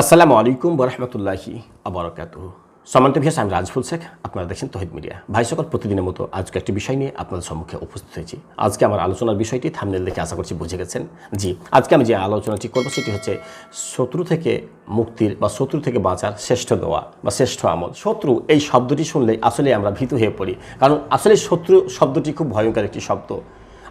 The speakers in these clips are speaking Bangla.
আসসালামু আলাইকুম বরহমতুল্লাহি আবরকাত সম্মানিত ভিয়াস আমি রাজফুল শেখ, আপনারা দেখছেন তহিদ মিডিয়া। ভাই সকল, প্রতিদিনের মতো আজকে একটি বিষয় নিয়ে আপনাদের সম্মুখে উপস্থিত হয়েছি। আজকে আমার আলোচনার বিষয়টি থামনেল দেখে আশা করছি বুঝে গেছেন। জি, আজকে আমি যে আলোচনাটি করব সেটি হচ্ছে শত্রু থেকে মুক্তির বা শত্রু থেকে বাঁচার শ্রেষ্ঠ দোয়া বা শ্রেষ্ঠ আমল। শত্রু এই শব্দটি শুনলে আসলে আমরা ভীত হয়ে পড়ি। কারণ আসলে শত্রু শব্দটি খুব ভয়ঙ্কর একটি শব্দ।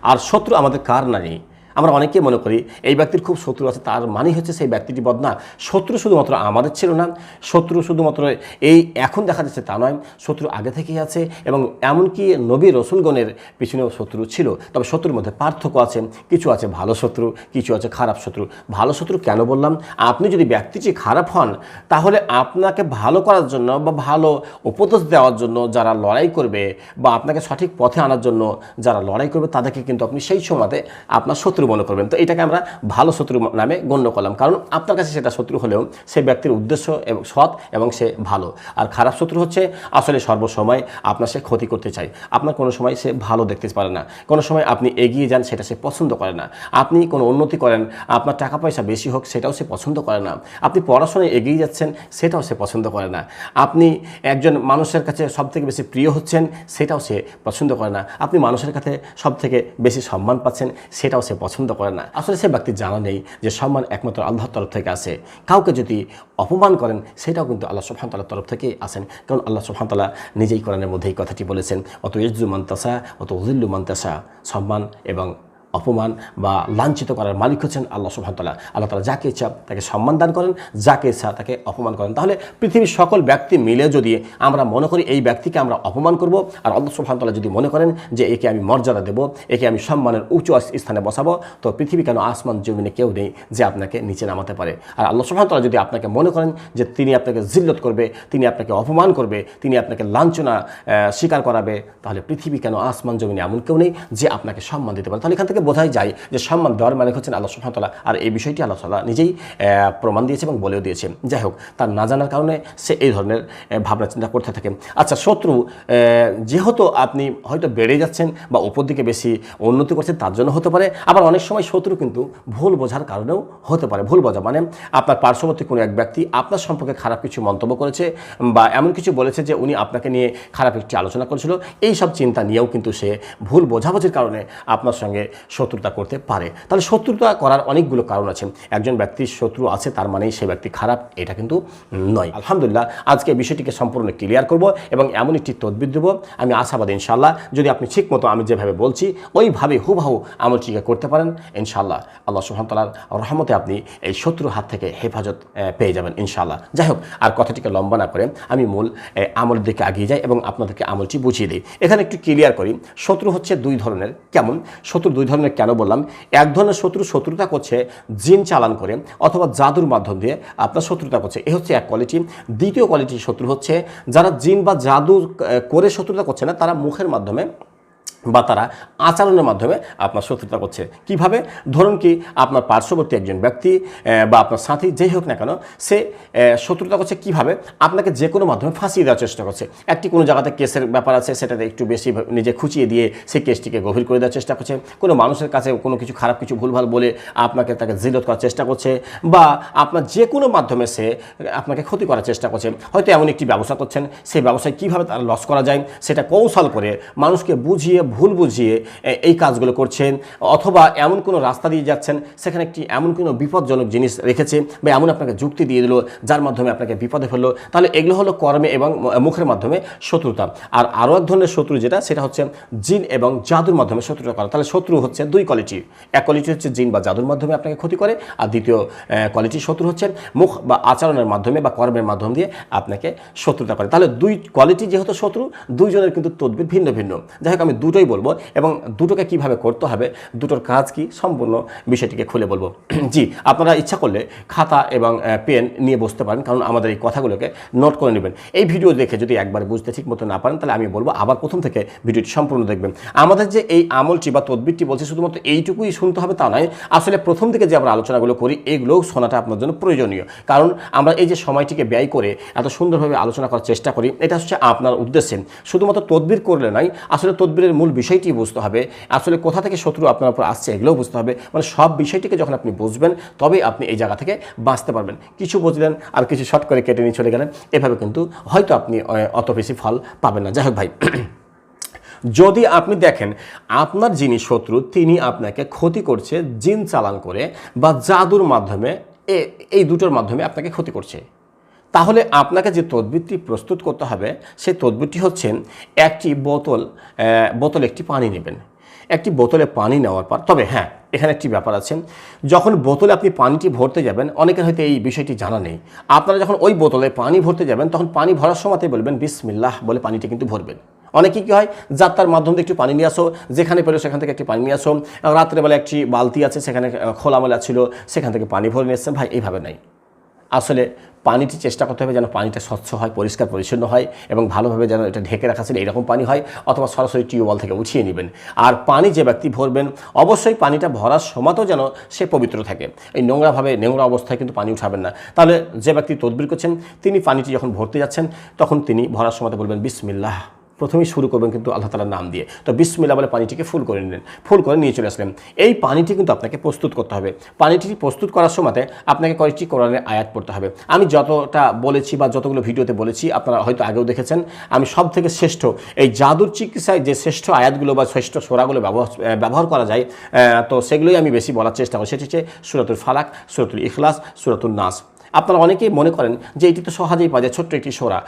আর শত্রু আমাদের কার নাই আমরা অনেকেই মনে করি, এই ব্যক্তির খুব শত্রু আছে, তার মানে হচ্ছে সেই ব্যক্তিটি বদনা। শত্রু শুধুমাত্র আমাদের ছিল না, শত্রু শুধুমাত্র এই এখন দেখা যাচ্ছে তা নয়, শত্রু আগে থেকেই আছে এবং এমনকি নবী রসুলগণের পিছনেও শত্রু ছিল। তবে শত্রুর মধ্যে পার্থক্য আছে, কিছু আছে ভালো শত্রু, কিছু আছে খারাপ শত্রু। ভালো শত্রু কেন বললাম? আপনি যদি ব্যক্তিটি খারাপ হন, তাহলে আপনাকে ভালো করার জন্য বা ভালো উপদেশ দেওয়ার জন্য যারা লড়াই করবে বা আপনাকে সঠিক পথে আনার জন্য যারা লড়াই করবে, তাদেরকে কিন্তু আপনি সেই সময়তে আপনার শত্রু মনে করবেন। তো এটাকে আমরা ভালো শত্রু নামে গণ্য করলাম। কারণ আপনার কাছে সেটা শত্রু হলেও সেই ব্যক্তির উদ্দেশ্য এবং সৎ এবং সে ভালো। আর খারাপ শত্রু হচ্ছে আসলে সর্বসময় আপনার সে ক্ষতি করতে চায়। আপনার কোনো সময় সে ভালো দেখতে পারে না। কোনো সময় আপনি এগিয়ে যান, সেটা সে পছন্দ করে না। আপনি কোনো উন্নতি করেন, আপনার টাকা পয়সা বেশি হোক, সেটাও সে পছন্দ করে না। আপনি পড়াশোনায় এগিয়ে যাচ্ছেন, সেটাও সে পছন্দ করে না। আপনি একজন মানুষের কাছে সবথেকে বেশি প্রিয় হচ্ছেন, সেটাও সে পছন্দ করে না। আপনি মানুষের কাছে সবথেকে বেশি সম্মান পাচ্ছেন, সেটাও সে পছন্দ করে না। আসলে সে ব্যক্তি জানা নেই যে সম্মান একমাত্র আল্লাহর তরফ থেকে আসে কাউকে যদি অপমান করেন, সেটাও কিন্তু আল্লাহ সুবহানাহু তরফ থেকেই আসেন কারণ আল্লাহ সুবহানাহু তাআলা নিজেই কোরআনের মধ্যে এই কথাটি বলেছেন অত ইজ্জু মান্তাসা অত উজিল্লু মান্তাসা সম্মান এবং অপমান বা লাঞ্ছিত করার মালিক হচ্ছেন আল্লাহ সুবহানাহু আল্লাহ তালা যাকে ইচ্ছা তাকে সম্মান দান করেন, যাকে ইচ্ছা তাকে অপমান করেন। তাহলে পৃথিবীর সকল ব্যক্তি মিলে যদি আমরা মনে করি এই ব্যক্তিকে আমরা অপমান করব, আর আল্লাহ সুবহানাহু যদি মনে করেন যে একে আমি মর্যাদা দেব, একে আমি সম্মানের উঁচু স্থানে বসাবো, তো পৃথিবী কেন আসমান জমিনে কেউ নেই যে আপনাকে নিচে নামাতে পারে। আর আল্লাহ সুবহানাহু যদি আপনাকে মনে করেন যে তিনি আপনাকে জিল্লত করবে, তিনি আপনাকে অপমান করবে, তিনি আপনাকে লাঞ্ছনা স্বীকার করাবে, তাহলে পৃথিবী কেন আসমান জমিনে এমন কেউ নেই যে আপনাকে সম্মান দিতে পারে। তাহলে এখান থেকে বোঝাই যায় যে সম্মান দেওয়ার মালিক হচ্ছেন আল্লাহ সুবহানাহু আর এই বিষয়টি আল্লাহ তাআলা নিজেই প্রমাণ দিয়েছে এবং বলেও দিয়েছে। যাই হোক, তার না জানার কারণে সে এই ধরনের ভাবনা চিন্তা করতে থাকে। আচ্ছা শত্রু যেহেতু আপনি হয়তো বেড়ে যাচ্ছেন বা উপর দিকে বেশি উন্নতি করছেন, তার জন্য হতে পারে। আবার অনেক সময় শত্রু কিন্তু ভুল বোঝার কারণেও হতে পারে। ভুল বোঝা মানে আপনার পার্শ্ববর্তী কোনো এক ব্যক্তি আপনার সম্পর্কে খারাপ কিছু মন্তব্য করেছে বা এমন কিছু বলেছে যে উনি আপনাকে নিয়ে খারাপ একটি আলোচনা করেছিল। এই সব চিন্তা নিয়েও কিন্তু সে ভুল বোঝাবুঝির কারণে আপনার সঙ্গে শত্রুতা করতে পারে। তাহলে শত্রুতা করার অনেকগুলো কারণ আছে। একজন ব্যক্তির শত্রু আছে, তার মানেই সে ব্যক্তি খারাপ, এটা কিন্তু নয়। আলহামদুলিল্লাহ, আজকে বিষয়টিকে সম্পূর্ণ ক্লিয়ার করব এবং এমন একটি তদবির দেবো, আমি আশাবাদ ইনশাল্লাহ যদি আপনি ঠিক মতো আমি যেভাবে বলছি ওইভাবে হুবহু আমলটিকে করতে পারেন ইনশাল্লাহ আল্লাহ সুহামতাল্লার রহমতে আপনি এই শত্রুর হাত থেকে হেফাজত পেয়ে যাবেন ইনশাল্লাহ যাই হোক, আর কথাটিকে লম্বা না করে আমি মূল আমলের দিকে এগিয়ে যাই এবং আপনাদেরকে আমলটি বুঝিয়ে দিই। এখানে একটু ক্লিয়ার করি, শত্রু হচ্ছে দুই ধরনের, কেমন? শত্রু দুই ধরনের কেন বললাম? এক ধরনের শত্রু শত্রুতা করছে, জিন চালান করে অথবা জাদুর মাধ্যম দিয়ে আপনার শত্রুতা করছে। এ হচ্ছে এক কোয়ালিটি দ্বিতীয় কোয়ালিটির শত্রু হচ্ছে, যারা জিন বা জাদু করে শত্রুতা করছে না, তারা মুখের মাধ্যমে বা তারা আচরণের মাধ্যমে আপনার শত্রুতা করছে। কীভাবে? ধরুন কি আপনার পার্শ্ববর্তী একজন ব্যক্তি বা আপনার সাথী যেই হোক না কেন, সে শত্রুতা করছে কীভাবে? আপনাকে যে কোনো মাধ্যমে ফাঁসিয়ে দেওয়ার চেষ্টা করছে। একটি কোনো জায়গাতে কেসের ব্যাপার আছে, সেটাতে একটু বেশি নিজে খুঁচিয়ে দিয়ে সেই কেসটিকে গভীর করে দেওয়ার চেষ্টা করছে। কোনো মানুষের কাছে কোনো কিছু খারাপ কিছু ভুলভাল বলে আপনাকে তাকে জিলত করার চেষ্টা করছে, বা আপনার যে কোনো মাধ্যমে সে, আপনাকে ক্ষতি করার চেষ্টা করছে। হয়তো এমন একটি ব্যবসা করছেন, সেই ব্যবসায় কীভাবে তার লস করা যায়, সেটা কৌশল করে মানুষকে বুঝিয়ে ভুল বুঝিয়ে এই কাজগুলো করছেন, অথবা এমন কোনো রাস্তা দিয়ে যাচ্ছেন, সেখানে একটি এমন কোনো বিপদজনক জিনিস রেখেছে বা এমন আপনাকে যুক্তি দিয়ে দিল, যার মাধ্যমে আপনাকে বিপদে ফেলল, তাহলে এগুলো হলো কর্মে এবং মুখের মাধ্যমে শত্রুতা। আর আরও এক ধরনের শত্রু যেটা, সেটা হচ্ছে জিন এবং জাদুর মাধ্যমে শত্রুতা করা। তাহলে শত্রু হচ্ছে দুই কোয়ালিটি এক কোয়ালিটি হচ্ছে জিন বা জাদুর মাধ্যমে আপনাকে ক্ষতি করে, আর দ্বিতীয় কোয়ালিটির শত্রু হচ্ছে মুখ বা আচরণের মাধ্যমে বা কর্মের মাধ্যম দিয়ে আপনাকে শত্রুতা করে। তাহলে দুই কোয়ালিটি যেহেতু শত্রু, দুইজনের কিন্তু তদবির ভিন্ন ভিন্ন। যাই হোক, আমি দুটোই বলব এবং দুটোকে কীভাবে করতে হবে, দুটোর কাজ কি সম্পূর্ণ বিষয়টিকে খুলে বলব। জি, আপনারা ইচ্ছা করলে খাতা এবং পেন নিয়ে বসতে পারেন, কারণ আমাদের এই কথাগুলোকে নোট করে নেবেন। এই ভিডিও দেখে যদি একবার বুঝতে ঠিক মতো না পারেন, তাহলে আমি বলব আবার প্রথম থেকে ভিডিওটি সম্পূর্ণ দেখবেন। আমাদের যে এই আমলটি বা তদবিরটি বলছি, শুধুমাত্র এইটুকুই শুনতে হবে তা নয়, আসলে প্রথম থেকে যে আমরা আলোচনাগুলো করি, এগুলোও শোনাটা আপনার জন্য প্রয়োজনীয়। কারণ আমরা এই যে সময়টিকে ব্যয় করে এত সুন্দরভাবে আলোচনা করার চেষ্টা করি, এটা হচ্ছে আপনার উদ্দেশ্যে। শুধুমাত্র তদবির করলে নয়, আসলে তদবিরের মূল মূল বিষয়টি বুঝতে হবে। আসলে কোথা থেকে শত্রু আপনার উপর আসছে এগুলোও বুঝতে হবে। মানে সব বিষয়টিকে যখন আপনি বুঝবেন, তবেই আপনি এই জায়গা থেকে বাঁচতে পারবেন। কিছু বুঝলেন আর কিছু শর্ট করে কেটে নিয়ে চলে গেলেন, এভাবে কিন্তু হয়তো আপনি অত বেশি ফল পাবেন না। যাই হোক ভাই, যদি আপনি দেখেন আপনার যিনি শত্রু, তিনি আপনাকে ক্ষতি করছে জিন চালান করে বা জাদুর মাধ্যমে এই দুটোর মাধ্যমে আপনাকে ক্ষতি করছে। তাহলে আপনাকে যে তদবিরটি প্রস্তুত করতে হবে, সেই তদবিরটি হচ্ছে একটি বোতল বোতলে একটি পানি নেবেন। একটি বোতলে পানি নেওয়ার পর, তবে হ্যাঁ এখানে একটি ব্যাপার আছে। যখন বোতলে আপনি পানিটি ভরতে যাবেন, অনেকের হয়তো এই বিষয়টি জানা নেই। আপনারা যখন ওই বোতলে পানি ভরতে যাবেন, তখন পানি ভরার সময়তে বলবেন, বিসমিল্লাহ বলে পানিটি কিন্তু ভরবেন। অনেকে কি হয়, যাত্রার মাধ্যম দিয়ে একটু পানি নিয়ে আসো, যেখানে পেল সেখান থেকে একটি পানি নিয়ে আসো। রাত্রেবেলা একটি বালতি আছে, সেখানে খোলামেলা ছিল, সেখান থেকে পানি ভরে নিয়ে এসছেন। ভাই, এইভাবে নাই। আসলে পানিটি চেষ্টা করতে হবে যেন পানিটা স্বচ্ছ হয়, পরিষ্কার, পরিচ্ছন্ন হয় এবং ভালোভাবে যেন এটা ঢেকে রাখা ছিল এরকম পানি হয় অথবা সরাসরি টিউবওয়েল থেকে উঠিয়ে নেবেন। আর পানি যে ব্যক্তি ভরবেন, অবশ্যই পানিটা ভরার সময়তেও যেন সে পবিত্র থাকে। এই নোংরাভাবে, নোংরা অবস্থায় কিন্তু পানি উঠাবেন না। তাহলে যে ব্যক্তি তদবির করছেন, তিনি পানিটি যখন ভরতে যাচ্ছেন, তখন তিনি ভরার সময়তে বলবেন, বিসমিল্লাহ। প্রথমেই শুরু করবেন কিন্তু আল্লাহ তালার নাম দিয়ে। তো বিসমিল্লা বলে পানিটিকে ফুল করে নিলেন। ফুল করে নিয়ে চলে আসলেন। এই পানিটি কিন্তু আপনাকে প্রস্তুত করতে হবে। পানিটি প্রস্তুত করার সময় আপনাকে কয়েকটি কোরআনের আয়াত পড়তে হবে। আমি যতটা বলেছি বা যতগুলো ভিডিওতে বলেছি, আপনারা হয়তো আগেও দেখেছেন, আমি সব থেকে শ্রেষ্ঠ। এই জাদুর চিকিৎসায় যে শ্রেষ্ঠ আয়াতগুলো বা শ্রেষ্ঠ সোরাগুলো ব্যবহার ব্যবহার করা যায় তো সেগুলোই আমি বেশি বলার চেষ্টা করি। সেটি হচ্ছে সুরাতুল ফালাক, সুরাতুল ইখলাস সুরাতুল নাস। আপনারা অনেকেই মনে করেন যে এটি তো সহজেই পাওয়া যায়, ছোট্ট একটি সোরা।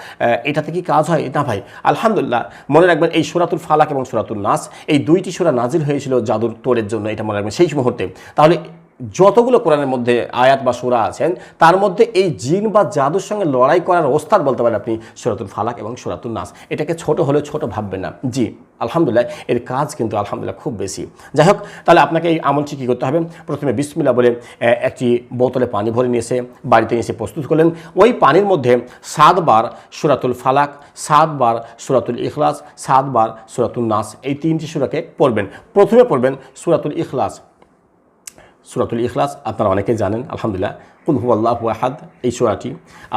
এটাতে কি কাজ হয়? না ভাই। আলহামদুলিল্লাহ, মনে রাখবেন এই সুরাতুল ফালাক এবং সুরাতুল নাস, এই দুইটি সোরা নাজির হয়েছিল জাদুর তোরের জন্য, এটা মনে রাখবেন সেই মুহূর্তে। তাহলে যতগুলো কোরআনের মধ্যে আয়াত বা সুরা আছেন, তার মধ্যে এই জিন বা জাদুর সঙ্গে লড়াই করার ওস্তাদ বলতে পারেন আপনি সুরাতুল ফালাক এবং সুরাতুল নাস। এটাকে ছোট হলেও ছোট ভাববেন না। জি, আলহামদুলিল্লাহ, এর কাজ কিন্তু আলহামদুলিল্লাহ খুব বেশি। যাই হোক, তাহলে আপনাকে এই আমলটি কী করতে হবে? প্রথমে বিসমিল্লা বলে একটি বোতলে পানি ভরে নিয়ে এসে বাড়িতে এসে প্রস্তুত করলেন। ওই পানির মধ্যে সাতবার সুরাতুল ফালাক, সাতবার সুরাতুল ইখলাস, সাতবার সুরাতুল নাস, এই তিনটি সুরাকে পড়বেন। প্রথমে পড়বেন সুরাতুল ইখলাস। সুরাতুল ইখলাস আপনারা অনেকেই জানেন আলহামদুলিল্লাহ কুল হু আল্লাহ আহাদ, এই সুরাটি।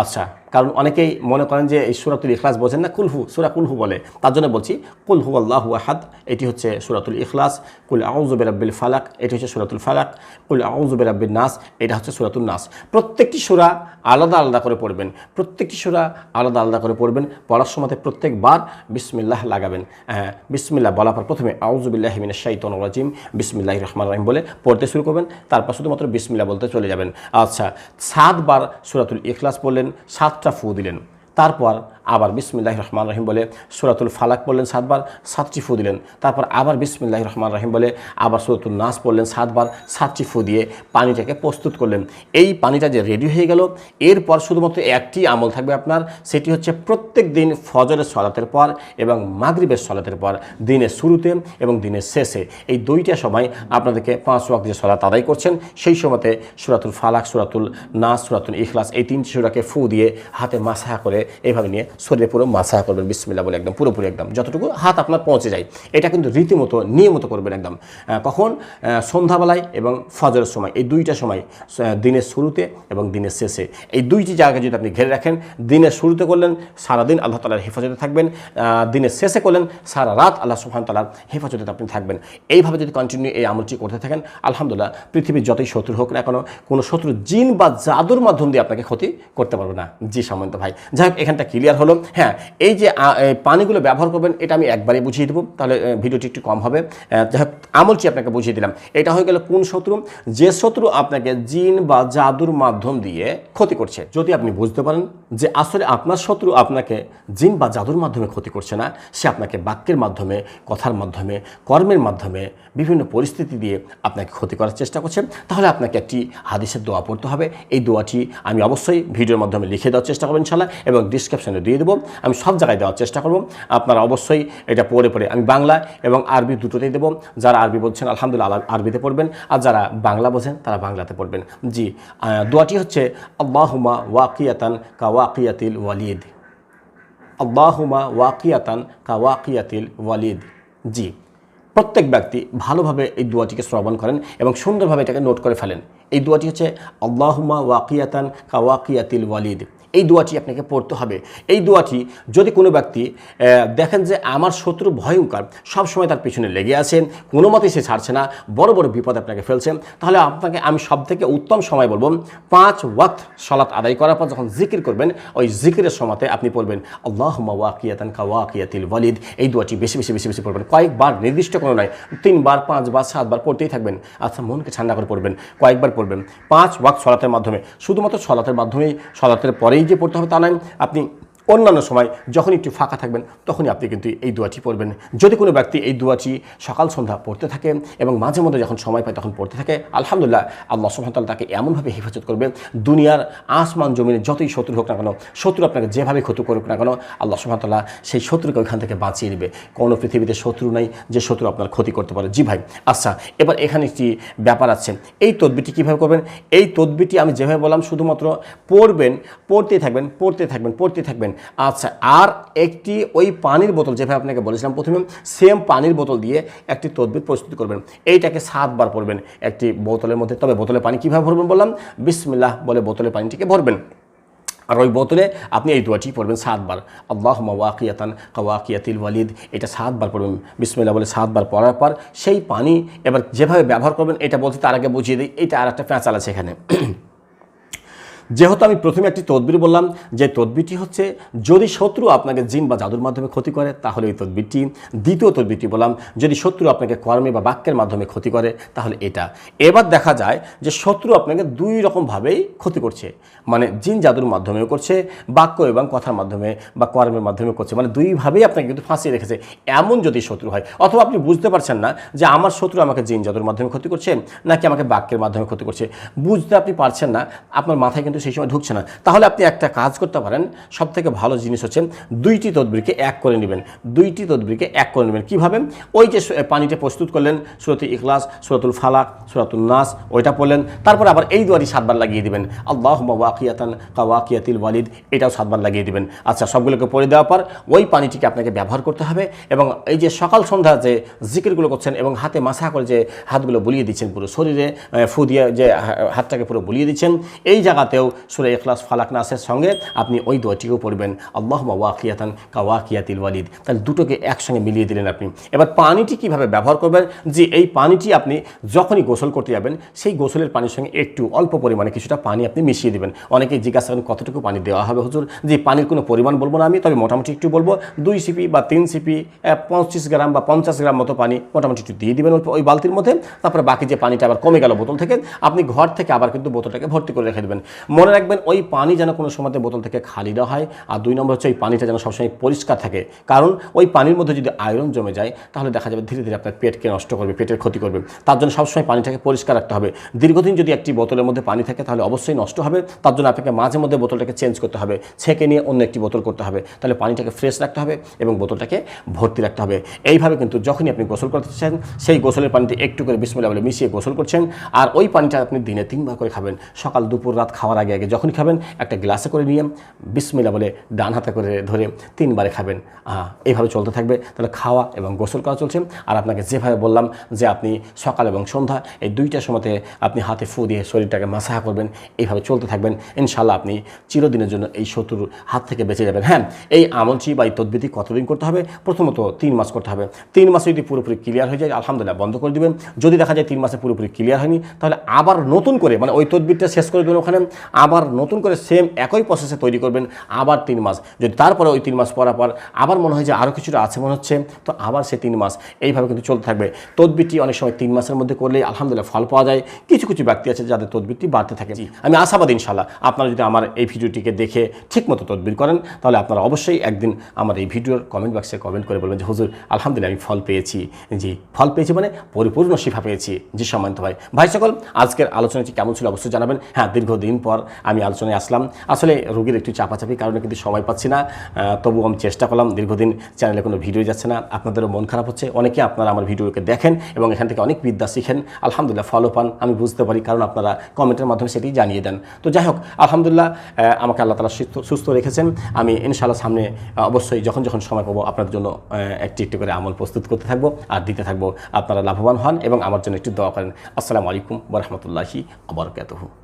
আচ্ছা কারণ অনেকেই মনে করেন যে এই সুরাতুল ইখলাস বোঝেন না কুলহু সুরা কুলহু বলে। তার জন্য বলছি, কুল হু আল্লাহ আহাদ, এটি হচ্ছে সুরাতুল ইখলাস। কুল আউজুবের আব্বিল ফালাক, এটি হচ্ছে সুরাতুল ফালাক। কুল আউজুবের আব্বিল নাস, এটা হচ্ছে সুরাতুল নাস। প্রত্যেকটি সুরা আলাদা আলাদা করে পড়বেন, প্রত্যেকটি সুরা আলাদা আলাদা করে পড়বেন, পড়ার সময় প্রত্যেকবার বিসমিল্লাহ লাগাবেন। হ্যাঁ বিসমিল্লাহ বলার পর প্রথমে আউজুবিল্লাহ মিনের শাইতন রাজিম বিসমিল্লাহ রহমান রহিম বলে পড়তে শুরু করবেন, তারপর শুধুমাত্র বিসমিল্লাহ বলতে চলে যাবেন। আচ্ছা সাতবার সুরাতুল ইখলাস পড়লেন সাতটা ফু দিলেন। তারপর আবার বিসমিল্লাহ রহমান রহিম বলে সুরাতুল ফালাক পড়লেন সাতবার, সাতটি ফু দিলেন। তারপর আবার বিসমিল্লাহ রহমান রহিম বলে আবার সুরাতুল নাস পড়লেন সাতবার, সাতটি ফু দিয়ে পানিটাকে প্রস্তুত করলেন। এই পানিটা যে রেডি হয়ে গেল, এরপর শুধুমাত্র একটি আমল থাকবে আপনার, সেটি হচ্ছে প্রত্যেক দিন ফজরের সলাতের পর এবং মাগরিবের সলাতের পর, দিনের শুরুতে এবং দিনের শেষে। এই দুইটা সময় আপনাদেরকে পাঁচ ওয়াক্ত যে সলাত আদায় করছেন, সেই সময়তে সুরাতুল ফালাক, সুরাতুল নাস, সুরাতুল ইখলাস এই তিনটি সুরাকে ফু দিয়ে হাতে মাসাহা করে এইভাবে নিয়ে শরীরে পুরো মাসাহা করবেন বিসমিল্লা বলে একদম, পুরোপুরি একদম। যতটুকু হাত আপনার পৌঁছে যায়, এটা কিন্তু রীতিমতো, নিয়মিত করবেন একদম। কখন? সন্ধ্যাবেলায় এবং ফজরের সময়। এই দুইটা সময় দিনের শুরুতে এবং দিনের শেষে। এই দুইটি জায়গা যদি আপনি ঘিরে রাখেন, দিনের শুরুতে করলেন, সারাদিন আল্লাহ তালার হেফাজতে থাকবেন। দিনের শেষে করলেন, সারা রাত আল্লাহ সুহান তালার হেফাজতে আপনি থাকবেন। এইভাবে যদি কন্টিনিউ এই আমলটি করতে থাকেন, আলহামদুলিল্লাহ, পৃথিবীর যতই শত্রু হোক না কেন, কোনো শত্রু জিন বা জাদুর মাধ্যম দিয়ে আপনাকে ক্ষতি করতে পারবে না। জি সামন্ত ভাই। যাই হোক, এখানটা ক্লিয়ার হলো হ্যাঁ এই যে পানিগুলো ব্যবহার করবেন, এটা আমি একবারে বুঝিয়ে দেবো, তাহলে ভিডিওটি একটু কম হবে। আমলটি আপনাকে বুঝিয়ে দিলাম। এটা হয়ে গেল কোন শত্রু? যে শত্রু আপনাকে জিন বা জাদুর মাধ্যম দিয়ে ক্ষতি করছে। যদি আপনি বুঝতে পারেন যে আসলে আপনার শত্রু আপনাকে জিন বা জাদুর মাধ্যমে ক্ষতি করছে না, সে আপনাকে বাক্যের মাধ্যমে, কথার মাধ্যমে, কর্মের মাধ্যমে বিভিন্ন পরিস্থিতি দিয়ে আপনাকে ক্ষতি করার চেষ্টা করছে, তাহলে আপনাকে একটি হাদিসের দোয়া পড়তে হবে। এই দোয়াটি আমি অবশ্যই ভিডিওর মাধ্যমে লিখে দেওয়ার চেষ্টা করবেন ইনশাল্লাহ এবং ডিসক্রিপশনে দিয়ে দেবো। আমি সব জায়গায় দেওয়ার চেষ্টা করব। আপনারা অবশ্যই এটা পড়ে পড়ে আমি বাংলা এবং আরবি দুটোতেই দেবো। যারা আরবি বলছেন, আলহামদুলিল্লাহ, আলা- আরবিতে পড়বেন। আর যারা বাংলা বোঝেন, তারা বাংলাতে পড়বেন। জি দোয়াটি হচ্ছে আল্লাহুমা ওয়াকিয়াতান কা ওয়াকিয়াতিল ওয়ালিদ। আল্লাহুমা ওয়াকিয়াতান কা ওয়াকিয়াতিল ওয়ালিদ। জি, প্রত্যেক ব্যক্তি ভালোভাবে এই দোয়াটিকে শ্রবণ করেন এবং সুন্দরভাবে এটাকে নোট করে ফেলেন। এই দোয়াটি হচ্ছে আল্লাহুমা ওয়াকিয়াতান কা ওয়াকিয়াতিল ওয়ালিদ। এই দোয়াটি আপনাকে পড়তে হবে। এই দোয়াটি যদি কোনো ব্যক্তি দেখেন যে আমার শত্রু ভয়ঙ্কর, সবসময় তার পিছনে লেগে আছেন, কোনো মতেই সে ছাড়ছে না, বড় বড় বিপদ আপনাকে ফেলছে, তাহলে আপনাকে আমি সব থেকে উত্তম সময় বলব, পাঁচ ওয়াক্ত সলাৎ আদায় করার পর যখন জিকির করবেন, ওই জিকিরের সময়তে আপনি পড়বেন আল্লাহ ওয়াকিয়াতান কা ওয়াকিয়াতিল ওয়ালিদ। এই দোয়াটি বেশি বেশি বেশি বেশি পড়বেন। কয়েকবার, নির্দিষ্ট কোনো নয়, তিনবার, পাঁচবার, সাতবার পড়তেই থাকবেন। আচ্ছা মনকে ঠান্ডা করে পড়বেন, কয়েকবার পড়বেন। পাঁচ ওয়াক্ত সলাতের মাধ্যমে, শুধুমাত্র সলাতের মাধ্যমেই, সলাতের পরেই যে পড়তে হবে তা নয় আপনি অন্যান্য সময় যখন একটু ফাঁকা থাকবেন, তখনই আপনি কিন্তু এই দোয়াটি পড়বেন। যদি কোনো ব্যক্তি এই দোয়াটি সকাল সন্ধ্যা পড়তে থাকে এবং মাঝে মধ্যে যখন সময় পায় তখন পড়তে থাকে, আলহামদুলিল্লাহ আল্লাহ সুহামতাল তাকে এমনভাবে হেফাজত করবে, দুনিয়ার আসমান, জমিনে যতই শত্রু হোক না কেন, শত্রু আপনাকে যেভাবে ক্ষতি করুক না কেন, আল্লাহ সুহামতাল্লাহ সেই শত্রুকে ওইখান থেকে বাঁচিয়ে নেবে। কোনো পৃথিবীতে শত্রু নাই যে শত্রু আপনার ক্ষতি করতে পারে। জি ভাই আচ্ছা এবার এখানে একটি ব্যাপার আছে। এই তদবিটি কীভাবে করবেন? এই তদবিটি আমি যেভাবে বললাম, শুধুমাত্র পড়বেন, পড়তে থাকবেন পড়তে থাকবেন পড়তে থাকবেন। আচ্ছা আর একটি ওই পানির বোতল যেভাবে আপনাকে বলেছিলাম, প্রথমে সেম পানির বোতল দিয়ে একটি তদবির প্রস্তুত করবেন। এইটাকে সাতবার পড়বেন একটি বোতলের মধ্যে। তবে বোতলে পানি কীভাবে ভরবেন বললাম? বিসমিল্লাহ বলে বোতলে পানিটিকে ভরবেন। আর ওই বোতলে আপনি এই দোয়াটি পড়বেন সাতবার। আল্লাহ ওয়াকিয়াতান কাওয়াকিয়াতিল ওয়ালিদ। এটা সাতবার পড়বেন। বিসমিল্লা বলে সাতবার পড়ার পর সেই পানি এবার যেভাবে ব্যবহার করবেন, এটা বলতে তার আগে বুঝিয়ে দিই। এটা আর একটা প্যাঁচাল আছে এখানে। যেহেতু আমি প্রথমে একটি তদবির বললাম, যে তদবিরটি হচ্ছে, যদি শত্রু আপনাকে জিন বা জাদুর মাধ্যমে ক্ষতি করে, তাহলে এই তদবিরটি, দ্বিতীয় তদবিরটি বললাম, যদি শত্রু আপনাকে কর্মে বা বাক্যের মাধ্যমে ক্ষতি করে, তাহলে এটা। এবার দেখা যায় যে শত্রু আপনাকে দুই রকমভাবেই ক্ষতি করছে। মানে জিন জাদুর মাধ্যমেও করছে, বাক্য এবং কথার মাধ্যমে বা কর্মের মাধ্যমে করছে। মানে দুইভাবেই আপনাকে কিন্তু ফাঁসিয়ে রেখেছে। এমন যদি শত্রু হয়, অথবা আপনি বুঝতে পারছেন না যে আমার শত্রু আমাকে জিন জাদুর মাধ্যমে ক্ষতি করছে, নাকি আমাকে বাক্যের মাধ্যমে ক্ষতি করছে। বুঝতে আপনি পারছেন না, আপনার মাথায় কিন্তু সেই সময় ঢুকছে না। তাহলে আপনি একটা কাজ করতে পারেন। সব থেকে ভালো জিনিস হচ্ছে দুইটি তদবিরকে এক করে নেবেন। দুইটি তদবিরকে এক করে নেবেন। কীভাবে? ওই যে পানিটা প্রস্তুত করলেন, সুরতুল ইখলাস, সুরাতুল ফালাক সুরাতুল নাস, ওইটা পড়লেন। তারপর আবার এই দুয়ারি সাতবার লাগিয়ে দিবেন। আল্লাহ ওয়াকিয়াতান কাওয়াকিয়াতিল ওয়ালিদ, এটাও সাতবার লাগিয়ে দিবেন। আচ্ছা সবগুলোকে পড়ে দেওয়ার পর ওই পানিটিকে আপনাকে ব্যবহার করতে হবে এবং এই যে সকাল সন্ধ্যা যে জিকিরগুলো করছেন এবং হাতে মাসা করে যে হাতগুলো বুলিয়ে দিচ্ছেন পুরো শরীরে ফু দিয়ে যে হাতটাকে পুরো বুলিয়ে দিচ্ছেন, এই জায়গাতেও সুরে এখলাস ফালাক নাসের সঙ্গে আপনি ওই দোয়াটিকেও পড়বেন। আল্লাহ ওয়াকিয়াতান কাওয়াকিয়াতিল ওয়ালিদ। তাহলে দুটোকে একসঙ্গে মিলিয়ে দিলেন আপনি। এবার পানিটি কীভাবে ব্যবহার করবেন? যে এই পানিটি আপনি যখনই গোসল করতে যাবেন, সেই গোসলের পানির সঙ্গে একটু অল্প পরিমাণে কিছুটা পানি আপনি মিশিয়ে দেবেন। অনেকেই জিজ্ঞাসা করেন, কতটুকু পানি দেওয়া হবে? হুজুর যে পানির কোনো পরিমাণ বলব না আমি, তবে মোটামুটি একটু বলব, দুই সিপি বা তিন সিপি পঁচিশ গ্রাম বা পঞ্চাশ গ্রাম মতো পানি মোটামুটি একটু দিয়ে দিবেন ওই বালতির মধ্যে। তারপরে বাকি যে পানিটা আবার কমে গেল বোতল থেকে, আপনি ঘর থেকে আবার কিন্তু বোতলটাকে ভর্তি করে রেখে দেবেন। মনে রাখবেন ওই পানি যেন কোনো সময়তে বোতল থেকে খালি না হয়। আর দুই নম্বর হচ্ছে ওই পানিটা যেন সবসময় পরিষ্কার থাকে। কারণ ওই পানির মধ্যে যদি আয়রন জমে যায়, তাহলে দেখা যাবে ধীরে ধীরে আপনার পেটকে নষ্ট করবে, পেটের ক্ষতি করবে। তার জন্য সবসময় পানিটাকে পরিষ্কার রাখতে হবে। দীর্ঘদিন যদি একটি বোতলের মধ্যে পানি থাকে, তাহলে অবশ্যই নষ্ট হবে। তার জন্য আপনাকে মাঝে মধ্যে বোতলটাকে চেঞ্জ করতে হবে। ছেঁকে নিয়ে অন্য একটি বোতল করতে হবে। তাহলে পানিটাকে ফ্রেশ রাখতে হবে এবং বোতলটাকে ভর্তি রাখতে হবে। এইভাবে কিন্তু যখনই আপনি গোসল করতে চান, সেই গোসলের পানিতে একটু করে বিসমিল্লা বলে মিশিয়ে গোসল করছেন। আর ওই পানিটা আপনি দিনে তিনবার করে খাবেন। সকাল, দুপুর, রাত খাওয়ার আগে আগে যখনই খাবেন, একটা গ্লাসে করে নিয়ে বিসমিল্লা বলে ডান হাতে করে ধরে তিনবারে খাবেন। এইভাবে চলতে থাকবে। তাহলে খাওয়া এবং গোসল করা চলছে। আর আপনাকে যেভাবে বললাম যে আপনি সকাল এবং সন্ধ্যা এই দুইটা সময়তে আপনি হাতে ফু দিয়ে শরীরটাকে মাসাহা করবেন, এইভাবে চলতে থাকবেন। ইনশাল্লাহ আপনি চিরদিনের জন্য এই শত্রুর হাত থেকে বেঁচে যাবেন। হ্যাঁ এই আমলটি বা এই তদ্বিতি কতদিন করতে হবে? প্রথমত তিন মাস করতে হবে। তিন মাসে যদি পুরোপুরি ক্লিয়ার হয়ে যায়, আলহামদুলিল্লাহ বন্ধ করে দিবেন। যদি দেখা যায় তিন মাসে পুরোপুরি ক্লিয়ার হয়নি, তাহলে আবার নতুন করে মানে ওই তদবিরটা শেষ করে দেবেন ওখানে। আবার নতুন করে সেম একই প্রসেসে তৈরি করবেন আবার তিন মাস। যদি তারপরে ওই তিন মাস পরার পর আবার মনে হয় যে আরও কিছুটা আছে মনে হচ্ছে তো আবার সে তিন মাস। এইভাবে কিন্তু চলতে থাকবে। তদবিরটি অনেক সময় তিন মাসের মধ্যে করলে আলহামদুলিল্লাহ ফল পাওয়া যায়। কিছু কিছু ব্যক্তি আছে যাদের তদবিরটি বাড়তে থাকে। আমি আশাবাদ ইনশাল্লাহ আপনারা যদি আমার এই ভিডিওটিকে দেখে ঠিকমতো তদবির করেন তাহলে আপনারা অবশ্যই একদিন আমার এই ভিডিওর কমেন্ট বক্সে কমেন্ট করে বলবেন যে হুজুর আলহামদুলিল্লাহ আমি ফল পেয়েছি। জি ফল পেয়েছি মানে পরিপূর্ণ শিফা পেয়েছি। জি সম্মানিত ভাই। ভাই সকল আজকের আলোচনাটি কেমন ছিল অবশ্যই জানাবেন। হ্যাঁ দীর্ঘদিন পর আমি আলোচনায় আসলাম। আসলে রোগীর একটু চাপাচাপি কারণে কিন্তু সময় পাচ্ছি না। তবু আমি চেষ্টা করলাম, দীর্ঘদিন চ্যানেলে কোনো ভিডিও যাচ্ছে না। আপনাদেরও মন খারাপ হচ্ছে। অনেকে আপনারা আমার ভিডিওকে দেখেন এবং এখান থেকে অনেক বিদ্যা শিখেন। আলহামদুলিল্লাহ ফলো পান। আমি বুঝতে পারি, কারণ আপনারা কমেন্টের মাধ্যমে সেটি জানিয়ে দেন। তো যাই হোক, আলহামদুলিল্লাহ আমাকে আল্লাহ তালা সুস্থ সুস্থ রেখেছেন। আমি ইনশাআল্লাহ সামনে অবশ্যই যখন যখন সময় পাবো আপনাদের জন্য একটি একটি করে আমল প্রস্তুত করতে থাকব। আর দিতে থাকব আপনারা লাভবান হন এবং আমার জন্য একটু দোয়া করেন। আসসালামু আলাইকুম বরহমতুল্লাহি আবরকাতহু